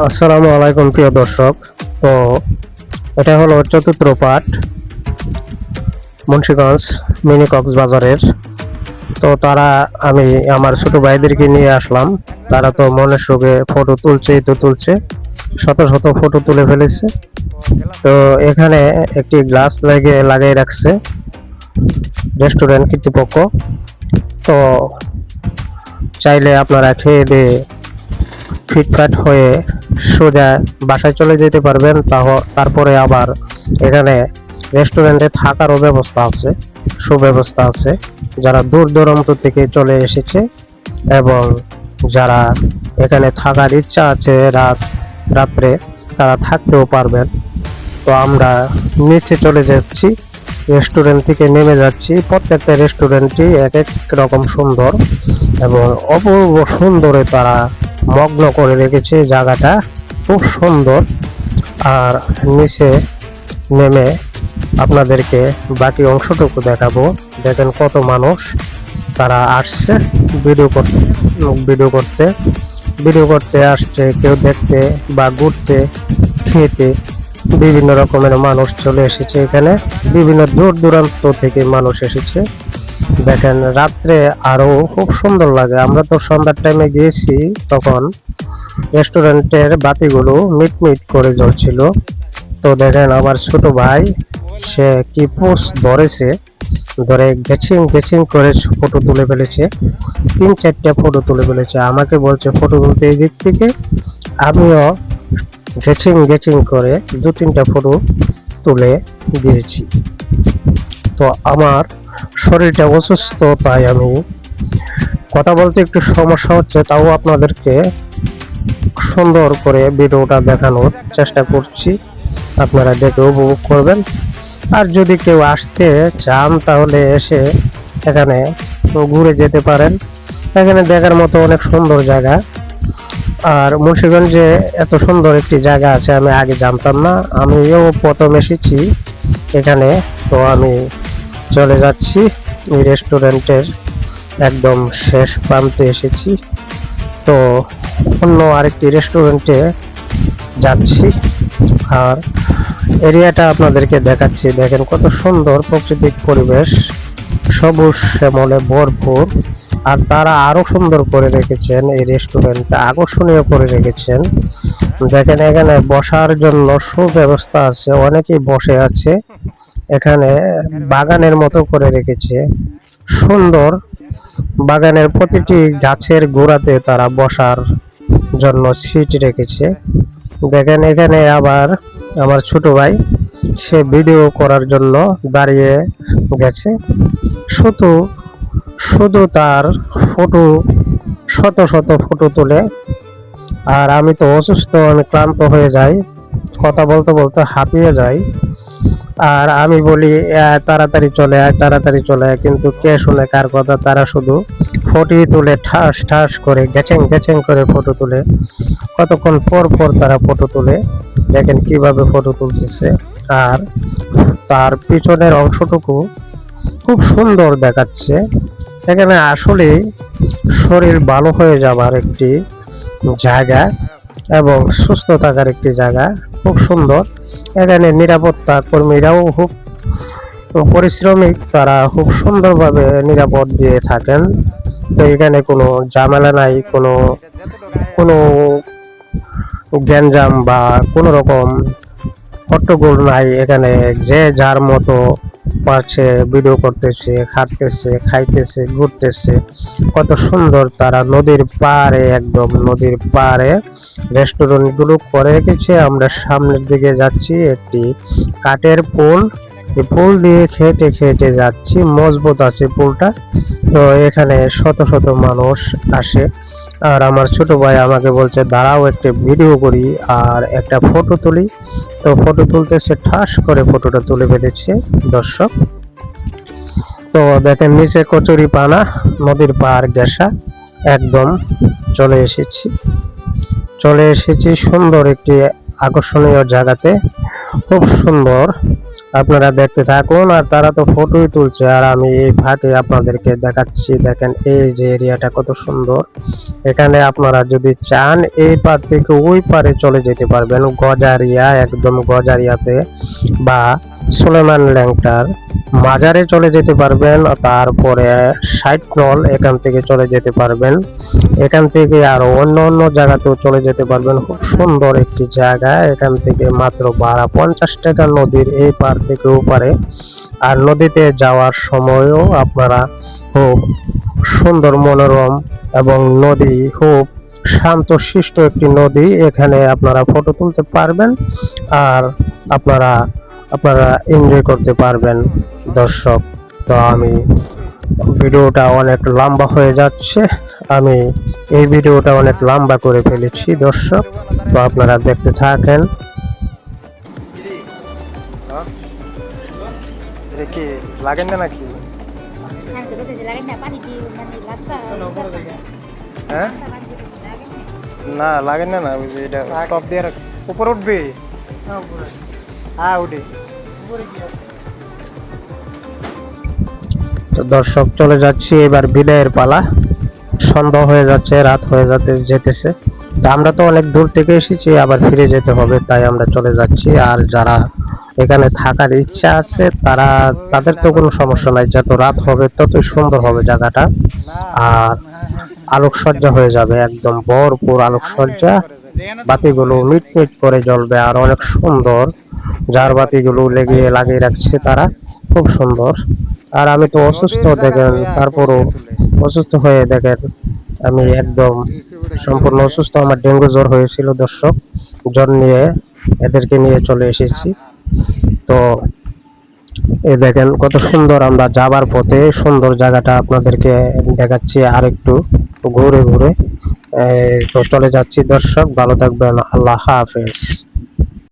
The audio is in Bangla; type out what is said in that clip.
আসসালামু আলাইকুম, প্রিয় দর্শক। তো এটা হলো চতুর্থ পার্ট মুন্সিগঞ্জ মিনি কক্সবাজারের তো তারা, আমি আমার ছোট ভাইদেরকে নিয়ে আসলাম। তারা তো মনের সুখে ফটো তুলছেই তো তুলছে, শত শত ফটো তুলে ফেলেছে। তো এখানে একটি গ্লাস লাগিয়ে লাগিয়ে রাখছে রেস্টুরেন্ট কর্তৃপক্ষ। তো চাইলে আপনারা খেয়ে দিয়ে ফিটফাট হয়ে সোজা বাসায় চলে যেতে পারবেন তারপরে আবার এখানে রেস্টুরেন্টে থাকারও ব্যবস্থা আছে, সুব্যবস্থা আছে। যারা দূর দূরান্ত থেকে চলে এসেছে এবং যারা এখানে থাকার ইচ্ছা আছে রাত, রাত্রে, তারা থাকতেও পারবেন। তো আমরা নিচে চলে যাচ্ছি, রেস্টুরেন্ট থেকে নেমে যাচ্ছি। প্রত্যেকটা রেস্টুরেন্টই এক এক রকম সুন্দর এবং অপূর্ব সুন্দরে তারা মগ্ন করে রেখেছে। জায়গাটা খুব সুন্দর। আর নিচে নেমে আপনাদেরকে বাকি অংশটুকু দেখাবো। দেখেন কত মানুষ তারা আসছে ভিডিও করতে ভিডিও করতে। ভিডিও করতে আসছে, কেউ দেখতে বা ঘুরতে, খেতে। বিভিন্ন রকমের মানুষ চলে এসেছে এখানে। বিভিন্ন দূর দূরান্ত থেকে মানুষ এসেছে। দেখেন, রাত্রে আরও খুব সুন্দর লাগে। আমরা তো সন্ধ্যার টাইমে গিয়েছি, তখন রেস্টুরেন্টের বাতিগুলো মিট মিট করে জ্বলছিল। তো দেখেন, আমার ছোট ভাই, সে কি পোস্ট ধরেছে, ধরে গেছিং গেছিং করে ফটো তুলে ফেলেছে, তিন চারটে ফটো তুলে ফেলেছে। আমাকে বলছে ফটো তুলতে এই দিক থেকে? আমিও গেছিং গেছিং করে দু তিনটা ফটো তুলে দিয়েছি। তো আমার শরীরটা অসুস্থ, তাই আমি কথা বলতে একটু সমস্যা হচ্ছে, তাও আপনাদেরকে সুন্দর করে ভিডিওটা দেখানোর চেষ্টা করছি। আপনারা দেখে উপভোগ করবেন। আর যদি কেউ আসতে চান, তাহলে এসে এখানে ঘুরে যেতে পারেন। এখানে দেখার মতো অনেক সুন্দর জায়গা। আর মুন্সিগঞ্জে এত সুন্দর একটি জায়গা আছে, আমি আগে জানতাম না। আমিও প্রথম এসেছি এখানে, তো আমি চলে যাচ্ছি। এই রেস্টুরেন্টের একদম শেষ প্রান্তে এসেছি। তো অন্য আরেকটি রেস্টুরেন্টে যাচ্ছি। আর এরিয়াটা আপনাদেরকে দেখাচ্ছি। দেখেন কত সুন্দর প্রাকৃতিক পরিবেশ। সবুজ শ্যামলে ভরপুর। আর তারা আরও সুন্দর করে রেখেছেন এই রেস্টুরেন্টটা। আকর্ষণীয় করে রেখেছেন। দেখেন এখানে বসার জন্য সুব্যবস্থা আছে। অনেকেই বসে আছে। এখানে বাগানের মতো করে রেখেছে। সুন্দর বাগানের প্রতিটি গাছের গোড়াতে তারা বসার জন্য সিট রেখেছে। দেখেন এখানে আবার আমার ছোট ভাই, সে ভিডিও করার জন্য দাঁড়িয়ে গেছে। শুধু শুধু তার ফটো, শত শত ফটো তুলে। আর আমি তো অসুস্থ, আমি ক্লান্ত হয়ে যাই, কথা বলতে বলতে হাঁপিয়ে যাই। আর আমি বলি তাড়াতাড়ি চলে আয়, তাড়াতাড়ি চলে আয়। কিন্তু কে শুনে কার কথা? তারা শুধু ফটো তুলে ঠাস ঠাস করে গেছেং গেছেং করে ফটো তুলে। কতক্ষণ পর পর তারা ফটো তুলে, দেখেন কীভাবে ফটো তুলতেছে। আর তার পিছনের অংশটুকু খুব সুন্দর দেখাচ্ছে। এখানে আসলে শরীর ভালো হয়ে যাবার একটি জায়গা এবং সুস্থ থাকার একটি জায়গা, খুব সুন্দর। এখানে নিরাপত্তা কর্মীরাও খুব পরিশ্রমিক তারা খুব সুন্দরভাবে নিরাপদ দিয়ে থাকেন। তো এখানে কোনো ঝামেলা নাই, কোনো কোনো গ্যাঞ্জাম বা কোনো রকম হট্টগোল নাই। এখানে যে যার মতো পারছে ভিডিও করতেছে, খাটতেছে, খাইতেছে, ঘুরতেছে। কত সুন্দর তারা নদীর পাড়ে, একদম নদীর পাড়ে রেস্টুরেন্টগুলো করে রেখেছে। আমরা সামনের দিকে যাচ্ছি, একটি কাঠের পোল। এই পোল দিয়ে খেটে খেটে যাচ্ছি, মজবুত আছে পোলটা। তো এখানে শত শত মানুষ আসে। আর আমার ছোট ভাই আমাকে বলছে, দাঁড়াও, একটা ভিডিও করি আর একটা ফটো তুলি। তো ফটো তুলতেছে, ঠাস করে ফটোটা তুলে ফেলেছে দর্শক। তো দেখেন, নিচে কচুরি পানা, নদীর পাড় গেসা একদম চলে এসেছি। চলে এসেছি সুন্দর একটি আকর্ষণীয় জায়গাতে। খুব সুন্দর আপনারা দেখতে থাকুন আর তারা তো ফটোই তুলছে। আর আমি এই ফাঁকে আপনাদেরকে দেখাচ্ছি, দেখেন এই যে এরিয়াটা কত সুন্দর। এখানে আপনারা যদি চান, এই পার থেকে ওই পারে চলে যেতে পারবেন। গজারিয়া, একদম গজারিয়াতে বা সুলেমান ল্যাংটার। মাজারে চলে যেতে পারবেন, তারপরে সাইড নল এখান থেকে চলে যেতে পারবেন। এখান থেকে আরও অন্য অন্য জায়গাতেও চলে যেতে পারবেন। খুব সুন্দর একটি জায়গা, এখান থেকে মাত্র ভাড়া পঞ্চাশ টাকা নদীর এই পার থেকে ওপারে। আর নদীতে যাওয়ার সময়ও আপনারা খুব সুন্দর মনোরম এবং নদী খুব শান্ত শিষ্ট একটি নদী। এখানে আপনারা ফটো তুলতে পারবেন। আর আপনারা আপনারা এনজয় করতে পারবেন, দর্শক। তো আমি ভিডিওটা অনেক লম্বা হয়ে যাচ্ছে। আমি এই ভিডিওটা অনেক লম্বা করে ফেলেছি, দর্শক। তো আপনারা দেখতে থাকেন। না নাকি? হ্যাঁ? না, লাগেন না না, ওই যে এটা টপ দিয়ে রাখ উপরে উঠবে? হ্যাঁ উঠে। তো দর্শক চলে যাচ্ছি এবার বিদায়ের পালা। সন্ধ্যা হয়ে যাচ্ছে, রাত হয়ে যাতে যেতেছে। তো আমরা তো অনেক দূর থেকে এসেছি, আবার ফিরে যেতে হবে, তাই আমরা চলে যাচ্ছি। আর যারা এখানে থাকার ইচ্ছা আছে, তারা তাদের তো কোনো সমস্যা নাই, যত রাত হবে, ততই সুন্দর হবে জায়গাটা। আর আলোকসজ্জা হয়ে যাবে, একদম ভরপুর আলোকসজ্জা। বাতিগুলো মিট মিট করে জ্বলবে, আর অনেক সুন্দর। যার বাতিগুলো লেগে লাগিয়ে রাখছে তারা। খুব সুন্দর। আর আমি তো অসুস্থ, দেখেন, তারপরও অসুস্থ হয়ে দেখেন, আমি একদম সম্পূর্ণ অসুস্থ। আমার ডেঙ্গু জ্বর হয়েছিল, দর্শক, জ্বর নিয়ে এদেরকে নিয়ে চলে এসেছি। তো এই দেখেন, কত সুন্দর আমরা যাবার পথে, সুন্দর জায়গাটা আপনাদেরকে দেখাচ্ছি আর একটু ঘুরে। ঘুরে তো চলে যাচ্ছি, দর্শক, ভালো থাকবেন, আল্লাহ হাফেজ।